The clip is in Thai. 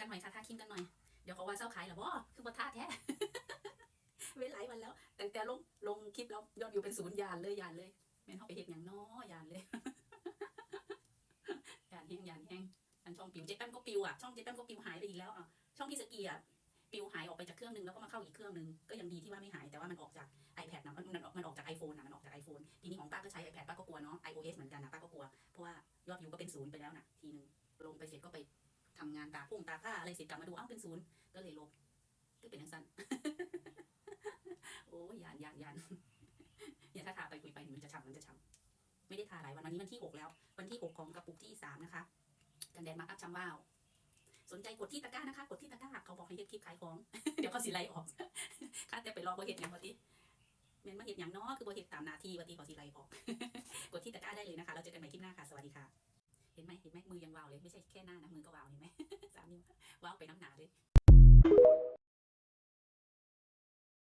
กันหน่อยค่ะทาครีมกันหน่อย เดี๋ยวเขาว่าเศร้าขายหรอบ่คือบ่ทาแท้ เว้นหลายวันแล้ว แต่แต่ลงลงคลิปแล้วยอดวิวเป็นศูนย์ยานเลยยานเลยแม่นเขาไปเห็ดอย่างน้อยานเลยยานแห้งยานแห้งอันช่องปิวเจ๊แป้มก็ปิวอะช่องเจ๊แป้มก็ปิวหายไปอีกแล้วอะช่องพี่สกีอะปิวหายออกไปจากเครื่องนึงแล้วก็มาเข้าอีกเครื่องนึงก็ยังดีที่ว่าไม่หายแต่ว่ามันออกจาก iPad นะมันมันมันออกจาก iPhone นะมันออกจาก iPhone ทีนี้ของป้าก็ใช้ iPad ป้าก็กลัวเนาะ iOS เหมือนกันนะป้าก็กลัว เพราะว่ายอดวิวก็เป็นศูนย์ไปแล้วนะทีนึงลงไปเสร็จก็ไป ทำงานตาพุ่งตาผ้าอะไรเสร็จกลับมาดูอ้าวเป็นศูนย์ก็เลยลบก็เป็นอย่างสั้นโอ้ยยานยานยานอย่าถ้าทาไปคุยไปมันจะช้ำมันจะช้ำไม่ได้ทาหลายวันวันนี้วันที่หกแล้ว วันที่หกของกระปุกที่สามนะคะกันแดดมาร์กอัพช้ำว้าวสนใจกดที่ตะกร้านะคะ กดที่ตะกร้าเขาบอกให้เฮ็ดคลิปขายของ เดี๋ยวเขาสิไล่ออกค่าแต่ไปรอบ่เฮ็ดหยังวะติแม่นมาเฮ็ดหยังเนาะคือบ่เฮ็ดตามหน้าที่วะติเขาสิไล่ออก กดที่ตะกร้าได้เลยนะคะ เราเจอกันใหม่คลิปหน้าค่ะ สวัสดีค่ะ เห็นไหมเห็นไหมมือยังวาวเลยไม่ใช่แค่หน้านะมือก็วาวเห็นไหมสามนิ้ววาวไปน้ำหนาเลย